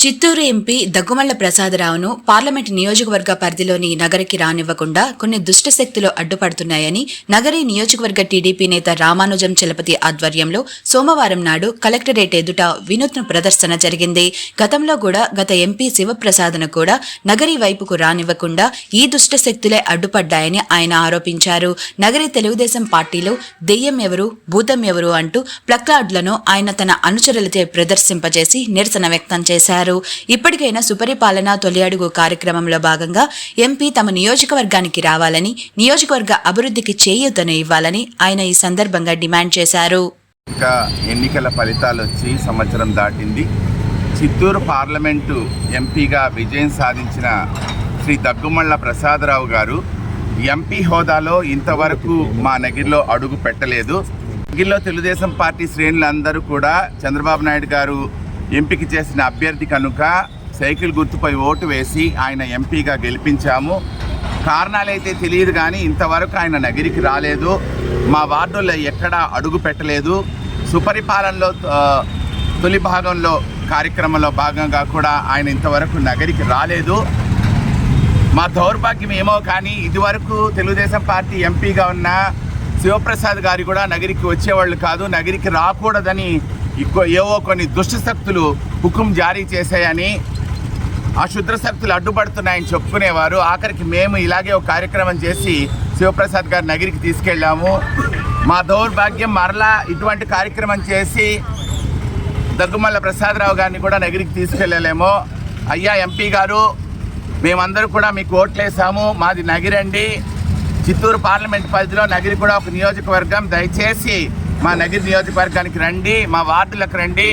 Chittoor MP Daggumalla ప్రసాదరావును parliament నియోజకవర్గ పరిధిలోని నగరికి రానివ్వకుండా కొన్ని దుష్ట శక్తులు అడ్డుపడుతున్నాయని నగరి నియోజకవర్గ టీడీపీ నేత రామానుజం చలపతి ఆధ్వర్యంలో సోమవారం నాడు కలెక్టరేట్ ఎదుట వినూత్న ప్రదర్శన జరిగింది. గతంలో కూడా గత ఎంపీ శివప్రసాద్ను కూడా నగరి వైపుకు రానివ్వకుండా ఈ దుష్ట శక్తులే అడ్డుపడ్డాయని ఆయన ఆరోపించారు. నగరి తెలుగుదేశం పార్టీలో దెయ్యం ఎవరు భూతం ఎవరు అంటూ ప్లక్లాడ్లను ఆయన తన అనుచరులతో ప్రదర్శింపజేసి నిరసన వ్యక్తం చేశారు. ఇప్పటికైనా సుపరిపాలన తొలి అడుగు కార్యక్రమంలో భాగంగా ఎంపీ తమ నియోజకవర్గానికి రావాలని నియోజకవర్గ అభివృద్ధికి చేయూతను ఇవ్వాలని ఆయన ఈ సందర్భంగా డిమాండ్ చేశారు. ఇంకా ఎన్నికల ఫలితాలు వచ్చి సంవత్సరం దాటింది. చిత్తూరు పార్లమెంటు ఎంపీగా విజయం సాధించిన శ్రీ దగ్గుమళ్ళ ప్రసాదరావు గారు ఎంపీ హోదాలో ఇంతవరకు మా నగిరిలో అడుగు పెట్టలేదు. నగిరిలో తెలుగుదేశం పార్టీ శ్రేణులందరూ కూడా చంద్రబాబు నాయుడు గారు ఎంపిక చేసిన అభ్యర్థి కనుక సైకిల్ గుర్తుపై ఓటు వేసి ఆయన ఎంపీగా గెలిపించాము. కారణాలైతే తెలియదు కానీ ఇంతవరకు ఆయన నగిరికి రాలేదు. మా వార్డుల్లో ఎక్కడా అడుగు పెట్టలేదు. సుపరిపాలనలో తొలి భాగంలో కార్యక్రమంలో భాగంగా కూడా ఆయన ఇంతవరకు నగరికి రాలేదు. మా దౌర్భాగ్యం ఏమో కానీ ఇదివరకు తెలుగుదేశం పార్టీ ఎంపీగా ఉన్న శివప్రసాద్ గారు కూడా నగరికి వచ్చేవాళ్ళు కాదు. నగరికి రాకూడదని ఇంకో ఏవో కొన్ని దుష్టశక్తులు హుకుం జారీ చేశాయని ఆ క్షుద్ర శక్తులు అడ్డుపడుతున్నాయని చెప్పుకునేవారు. ఆఖరికి మేము ఇలాగే ఒక కార్యక్రమం చేసి శివప్రసాద్ గారి నగరికి తీసుకెళ్ళాము. మా దౌర్భాగ్యం మరలా ఇటువంటి కార్యక్రమం చేసి దగ్గుమల్ల ప్రసాదరావు గారిని కూడా నగరికి తీసుకెళ్ళలేము. అయ్యా ఎంపీ గారు మేమందరూ కూడా మీకు ఓట్లేసాము. మాది నగిరండి. చిత్తూరు పార్లమెంట్ పరిధిలో నగిరి కూడా ఒక నియోజకవర్గం. దయచేసి మా నగిరి నియోజకవర్గానికి రండి మా వార్డులకు రండి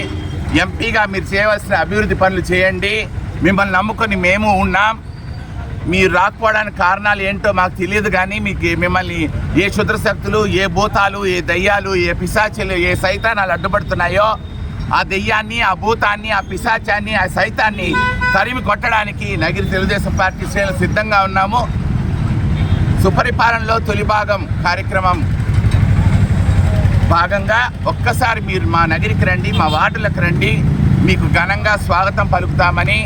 ఎంపీగా మీరు చేయవలసిన అభివృద్ధి పనులు చేయండి. మిమ్మల్ని నమ్ముకొని మేము ఉన్నాం. మీరు రాకపోవడానికి కారణాలు ఏంటో మాకు తెలియదు కానీ మీకు మిమ్మల్ని ఏ శుద్రశక్తులు ఏ భూతాలు ఏ దయ్యాలు ఏ పిశాచులు ఏ సైతానాలు అడ్డుపడుతున్నాయో ఆ దెయ్యాన్ని ఆ భూతాన్ని ఆ పిశాచాన్ని ఆ సైతాన్ని తరిమి కొట్టడానికి నగిరి తెలుగుదేశం పార్టీ శ్రేణులు సిద్ధంగా ఉన్నాము. సుపరిపాలనలో తొలి భాగం కార్యక్రమం భాగంగా ఒక్కసారి మీరు మా నగరికి రండి మా వార్డులకు రండి. మీకు ఘనంగా స్వాగతం పలుకుతామని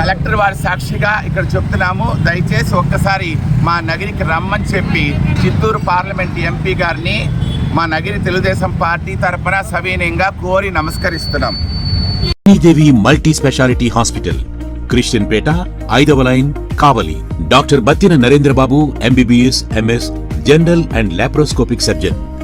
కలెక్టర్ వారి సాక్షిగా ఇక్కడ చెప్తున్నాము. దయచేసి ఒక్కసారి మా నగరికి రమ్మని చెప్పి చిత్తూరు పార్లమెంట్ ఎంపీ గారిని మా నగిరి తెలుగుదేశం పార్టీ తరఫున సవినయంగా కోరి నమస్కరిస్తున్నాం. Sridevi multi speciality hospital Christian Peta ఐదవ line Kavali. Doctor Battina Narendrababu MBBS MS general and laparoscopic surgeon.